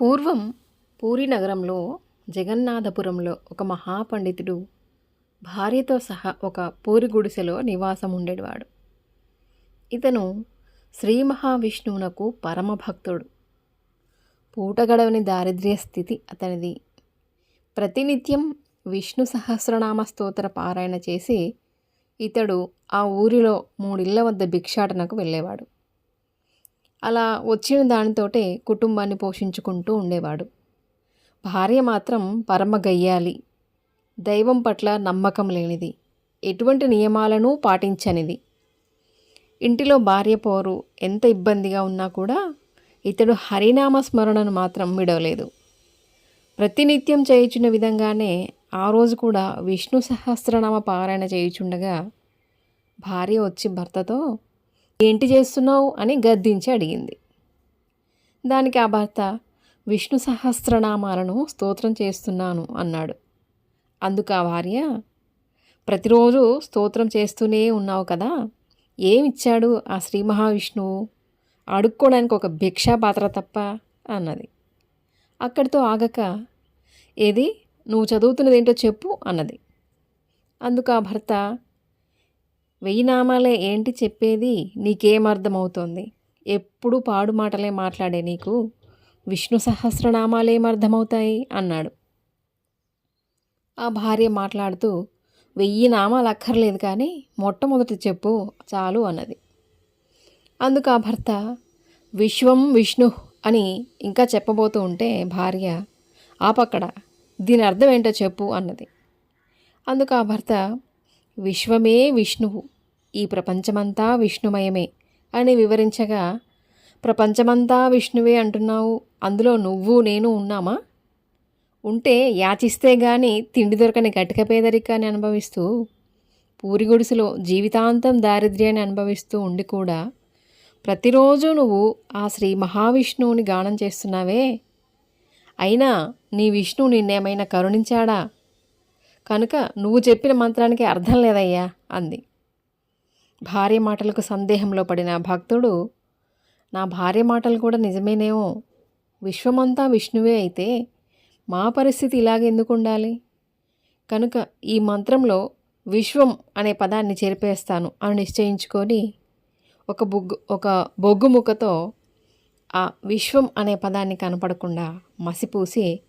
పూర్వం పూరి నగరంలో జగన్నాథపురంలో ఒక మహాపండితుడు భార్యతో సహా ఒక పూరి గుడిసెలో నివాసం ఉండేవాడు. ఇతను శ్రీ మహావిష్ణువునకు పరమభక్తుడు పూటగడవని దారిద్ర్య స్థితి అతనిది. ప్రతినిత్యం విష్ణు సహస్రనామ స్తోత్ర పారాయణ చేసి ఇతడు ఆ ఊరిలో మూడిళ్ళ వద్ద భిక్షాటనకు వెళ్ళేవాడు. అలా వచ్చిన దానితోటే కుటుంబాన్ని పోషించుకుంటూ ఉండేవాడు. భార్య మాత్రం పరమ గయ్యాలి. దైవం పట్ల నమ్మకం లేనిది. ఎటువంటి నియమాలను పాటించనిది. ఇంటిలో భార్య పోరు ఎంత ఇబ్బందిగా ఉన్నా కూడా ఇతడు హరినామ స్మరణను మాత్రం విడవలేదు. ప్రతినిత్యం చేయించిన విధంగానే ఆ రోజు కూడా విష్ణు సహస్రనామ పారాయణ చేయుచుండగా భార్య వచ్చి భర్తతో ఏంటి చేస్తున్నావు అని గద్దించి అడిగింది. దానికి ఆ భర్త విష్ణు సహస్రనామాలను స్తోత్రం చేస్తున్నాను అన్నాడు. అందుకు ఆ భార్య ప్రతిరోజు స్తోత్రం చేస్తూనే ఉన్నావు కదా ఏమిచ్చాడు ఆ శ్రీ మహావిష్ణువు? అడుక్కోవడానికి ఒక భిక్షా పాత్ర తప్ప అన్నది. అక్కడితో ఆగక ఏది నువ్వు చదువుతున్నది ఏంటో చెప్పు అన్నది. అందుకు ఆ భర్త వెయ్యి నామాలే ఏంటి చెప్పేది? నీకేం అర్థమవుతోంది ఎప్పుడు పాడు మాటలే మాట్లాడే నీకు విష్ణు సహస్రనామాలేమర్థమవుతాయి అన్నాడు. ఆ భార్య మాట్లాడుతూ వెయ్యి నామాలు అక్కర్లేదు కానీ మొట్టమొదటి చెప్పు చాలు అన్నది. అందుకు ఆ భర్త విశ్వం విష్ణు అని ఇంకా చెప్పబోతూ ఉంటే భార్య ఆపక్కడ దీని అర్థం ఏంటో చెప్పు అన్నది. అందుకు ఆ భర్త విశ్వమే విష్ణువు ఈ ప్రపంచమంతా విష్ణుమయమే అని వివరించగా ప్రపంచమంతా విష్ణువే అంటున్నావు అందులో నువ్వు నేను ఉన్నామా? ఉంటే యాచిస్తే గాని తిండి దొరకని గటిక పేదరికాన్ని అనుభవిస్తూ పూరి గుడిసెలో జీవితాంతం దారిద్ర్యాన్ని అనుభవిస్తూ ఉండి కూడా ప్రతిరోజు నువ్వు ఆ శ్రీ మహావిష్ణువుని గానం చేస్తున్నావే? అయినా నీ విష్ణువు నిన్నేమైనా కరుణించాడా? కనుక నువ్వు చెప్పిన మంత్రానికి అర్థం లేదయ్యా అంది. భార్య మాటలకు సందేహంలో పడిన భక్తుడు నా భార్య మాటలు కూడా నిజమేనేమో. విశ్వమంతా విష్ణువే అయితే మా పరిస్థితి ఇలాగెందుకు ఉండాలి కనుక ఈ మంత్రంలో విశ్వం అనే పదాన్ని చెరిపేస్తాను అని నిశ్చయించుకొని ఒక బొగ్గు ఒక బొగ్గు ముక్కతో ఆ విశ్వం అనే పదాన్ని కనపడకుండా మసిపూసి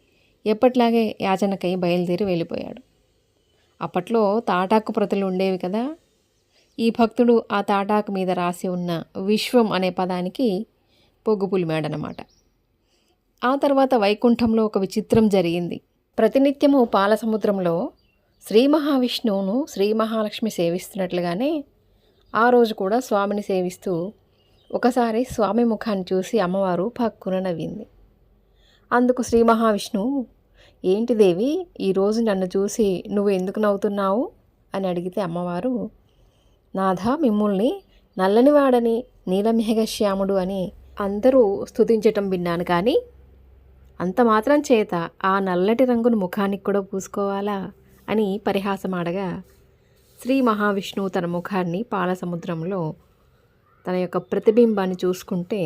ఎప్పట్లాగే యాచనకై బయలుదేరి వెళ్ళిపోయాడు. అప్పట్లో తాటాకు ప్రతులు ఉండేవి కదా ఈ భక్తుడు ఆ తాటాకు మీద రాసి ఉన్న విశ్వం అనే పదానికి పొగ్గు పులిమాడనమాట ఆ తర్వాత వైకుంఠంలో ఒక విచిత్రం జరిగింది. ప్రతినిత్యము పాలసముద్రంలో శ్రీ మహావిష్ణువును శ్రీ మహాలక్ష్మి సేవిస్తున్నట్లుగానే ఆ రోజు కూడా స్వామిని సేవిస్తూ ఒకసారి స్వామి ముఖాన్ని చూసి అమ్మవారు పక్కున నవ్వింది. అందుకు శ్రీ మహావిష్ణువు ఏంటి దేవి ఈరోజు నన్ను చూసి నువ్వు ఎందుకు నవ్వుతున్నావు? అని అడిగితే అమ్మవారు నాథ మిమ్ముల్ని నల్లనివాడని నీలమేఘశ్యాముడు అని అందరూ స్తుతించటం విన్నాను కానీ అంత మాత్రం చేత ఆ నల్లటి రంగును ముఖానికి కూడా పూసుకోవాలా అని పరిహాసమాడగా శ్రీ మహావిష్ణువు తన ముఖాన్ని పాల సముద్రంలో తన యొక్క ప్రతిబింబాన్ని చూసుకుంటే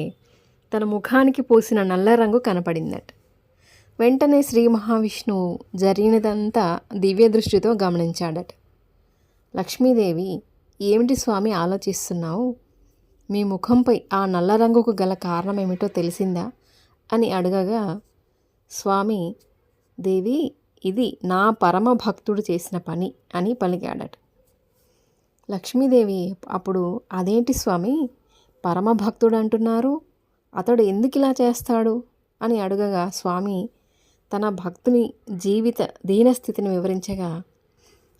తన ముఖానికి పూసిన నల్ల రంగు కనపడిందట. వెంటనే శ్రీ మహావిష్ణువు జరిగినదంతా దివ్య దృష్టితో గమనించాడట. లక్ష్మీదేవి ఏమిటి స్వామి ఆలోచిస్తున్నావు? మీ ముఖంపై ఆ నల్ల రంగుకు గల కారణం ఏమిటో తెలిసిందా? అని అడగగా స్వామి దేవి ఇది నా పరమ భక్తుడు చేసిన పని అని పలికాడట. లక్ష్మీదేవి అప్పుడు అదేంటి స్వామి? పరమ భక్తుడు అంటున్నారు? అతడు ఎందుకు ఇలా చేస్తాడు? అని అడగగా స్వామి తన భక్తుని జీవిత దీనస్థితిని వివరించగా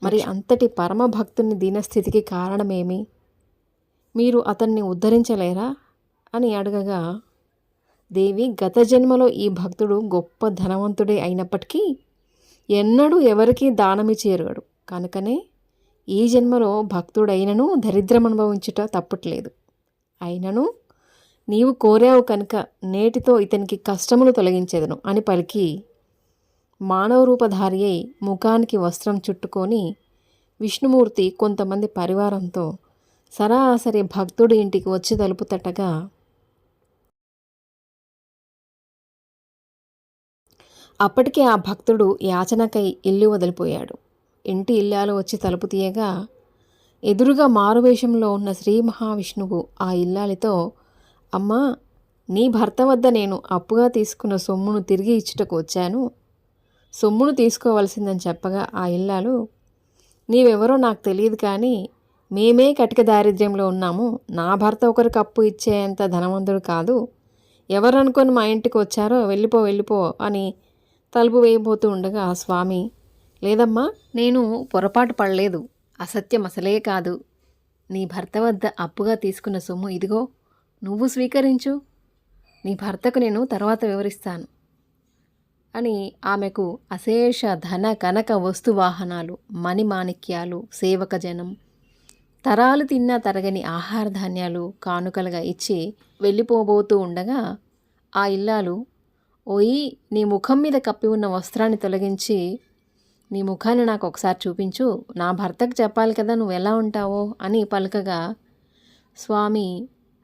మరి అంతటి పరమభక్తుని దీనస్థితికి కారణమేమి? మీరు అతన్ని ఉద్ధరించలేరా? అని అడగగా దేవి గత జన్మలో ఈ భక్తుడు గొప్ప ధనవంతుడే అయినప్పటికీ ఎన్నడూ ఎవరికీ దానమిచ్చేరుగాడు కనుకనే ఈ జన్మలో భక్తుడైనను దరిద్రం అనుభవించుట తప్పట్లేదు. అయినను నీవు కోరావు కనుక నేటితో ఇతనికి కష్టములు తొలగించేదను అని పలికి మానవ రూపధారి అయి ముఖానికి వస్త్రం చుట్టుకొని విష్ణుమూర్తి కొంతమంది పరివారంతో సరాసరి భక్తుడి ఇంటికి వచ్చి తలుపు తట్టగా అప్పటికే ఆ భక్తుడు యాచనకై ఇల్లు వదిలిపోయాడు. ఇంటి ఇల్లాలు వచ్చి తలుపు తీయగా ఎదురుగా మారువేషంలో ఉన్న శ్రీ మహావిష్ణువు ఆ ఇల్లాలితో అమ్మా నీ భర్త వద్ద నేను అప్పుగా తీసుకున్న సొమ్మును తిరిగి ఇచ్చుటకు వచ్చాను. సొమ్మును తీసుకోవలసిందని చెప్పగా ఆ ఇల్లాలు నీవెవరో నాకు తెలియదు కానీ మేమే కటిక దారిద్ర్యంలో ఉన్నాము. నా భర్త ఒకరికి అప్పు ఇచ్చేంత ధనవంతుడు కాదు. ఎవరనుకొని మా ఇంటికి వచ్చారో వెళ్ళిపో వెళ్ళిపో అని తలుపు వేయబోతూ ఉండగా ఆ స్వామి లేదమ్మా నేను పొరపాటు పడలేదు. అసత్యం అసలే కాదు. నీ భర్త వద్ద అప్పుగా తీసుకున్న సొమ్ము ఇదిగో నువ్వు స్వీకరించు. నీ భర్తకు నేను తర్వాత వివరిస్తాను. అని ఆమెకు అశేష ధన కనక వస్తు వాహనాలు మణిమాణిక్యాలు సేవక జనం తరాలు తిన్నా తరగని ఆహార ధాన్యాలు కానుకలుగా ఇచ్చి వెళ్ళిపోబోతూ ఉండగా ఆ ఇల్లాలు ఓయి నీ ముఖం మీద కప్పి ఉన్న వస్త్రాన్ని తొలగించి నీ ముఖాన్ని నాకు ఒకసారి చూపించు. నా భర్తకు చెప్పాలి కదా నువ్వు ఎలా ఉంటావో అని పలకగా స్వామి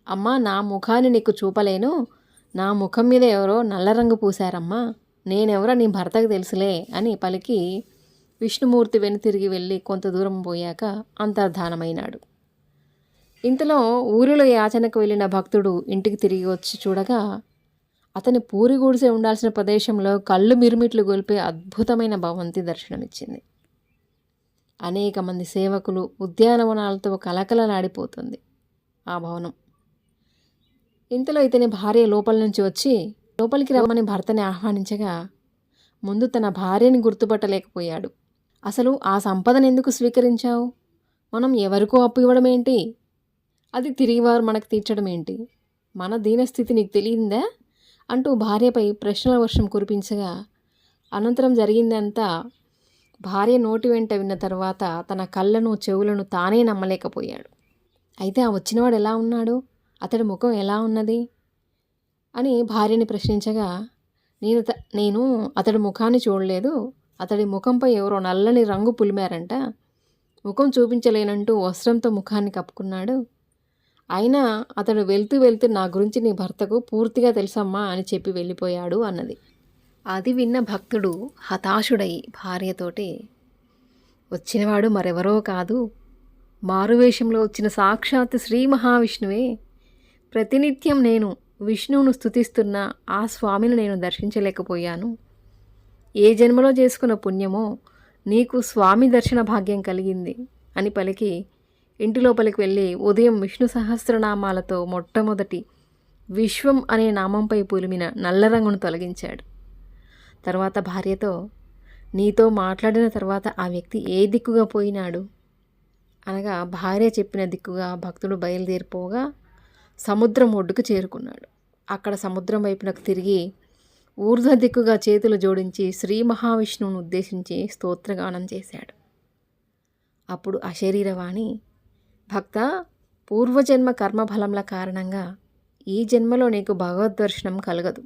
అమ్మా నా ముఖాన్ని నీకు చూపలేను. నా ముఖం మీద ఎవరో నల్ల రంగు పూశారమ్మా. నేనెవరో నీ భర్తకు తెలుసులే అని పలికి విష్ణుమూర్తి వెనుతిరిగి వెళ్ళి కొంత దూరం పోయాక అంతర్ధానమైనాడు. ఇంతలో ఊరిలో యాచనకు వెళ్ళిన భక్తుడు ఇంటికి తిరిగి వచ్చి చూడగా అతని పూరి గుడిసె ఉండాల్సిన ప్రదేశంలో కళ్ళు మిరుమిట్లు గొలిపే అద్భుతమైన భవంతి దర్శనమిచ్చింది. అనేక మంది సేవకులు ఉద్యానవనాలతో కలకలలాడిపోతుంది ఆ భవనం. ఇంతలో ఇతని భార్య లోపల నుంచి వచ్చి లోపలికి రమ్మని భర్తని ఆహ్వానించగా ముందు తన భార్యని గుర్తుపట్టలేకపోయాడు. అసలు ఆ సంపదను ఎందుకు స్వీకరించావు? మనం ఎవరికో అప్పు ఇవ్వడం ఏంటి? అది తిరిగి వారు మనకు తీర్చడం ఏంటి? మన దీనస్థితి నీకు తెలియందా? అంటూ భార్యపై ప్రశ్నల వర్షం కురిపించగా అనంతరం జరిగిందంతా భార్య నోటి వెంట విన్న తర్వాత తన కళ్ళను చెవులను తానే నమ్మలేకపోయాడు. అయితే ఆ వచ్చినవాడు ఎలా ఉన్నాడు? అతడి ముఖం ఎలా ఉన్నది? అని భార్యని ప్రశ్నించగా నేను నేను అతడి ముఖాన్ని చూడలేదు. అతడి ముఖంపై ఎవరో నల్లని రంగు పులిమారంట. ముఖం చూపించలేనంటూ వస్త్రంతో ముఖాన్ని కప్పుకున్నాడు. అయినా అతడు వెళ్తూ వెళ్తూ నా గురించి నీ భర్తకు పూర్తిగా తెలుసమ్మా అని చెప్పి వెళ్ళిపోయాడు అన్నది. అది విన్న భక్తుడు హతాశుడై భార్యతోటి వచ్చినవాడు మరెవరో కాదు. మారువేషంలో వచ్చిన సాక్షాత్ శ్రీ మహావిష్ణువే. ప్రతినిత్యం నేను విష్ణువును స్థుతిస్తున్న ఆ స్వామిని నేను దర్శించలేకపోయాను. ఏ జన్మలో చేసుకున్న పుణ్యమో నీకు స్వామి దర్శన భాగ్యం కలిగింది అని పలికి ఇంటి లోపలికి వెళ్ళి ఉదయం విష్ణు సహస్రనామాలతో మొట్టమొదటి విశ్వం అనే నామంపై పులిమిన నల్ల రంగును తొలగించాడు. తర్వాత భార్యతో నీతో మాట్లాడిన తర్వాత ఆ వ్యక్తి ఏ దిక్కుగా పోయినాడు? అనగా భార్య చెప్పిన దిక్కుగా భక్తుడు బయలుదేరిపోగా సముద్రం ఒడ్డుకు చేరుకున్నాడు. అక్కడ సముద్రం వైపునకు తిరిగి ఊర్ధ్వ దిక్కుగా చేతులు జోడించి శ్రీ మహావిష్ణువును ఉద్దేశించి స్తోత్రగానం చేశాడు. అప్పుడు అశరీరవాణి భక్త పూర్వజన్మ కర్మఫలంల కారణంగా ఈ జన్మలో నీకు భగవద్ దర్శనం కలగదు.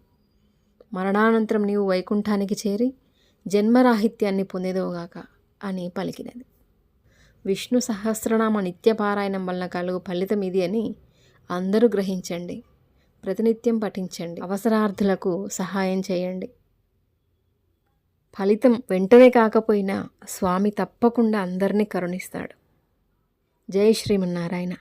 మరణానంతరం నీవు వైకుంఠానికి చేరి జన్మరాహిత్యాన్ని పొందేదోగాక అని పలికినది. విష్ణు సహస్రనామ నిత్యపారాయణం వలన కలుగు ఫలితం ఇది అని అందరూ గ్రహించండి. ప్రతినిత్యం పఠించండి. అవసరార్థులకు సహాయం చేయండి. ఫలితం వెంటనే కాకపోయినా స్వామి తప్పకుండా అందరినీ కరుణిస్తాడు. జై శ్రీమన్నారాయణ.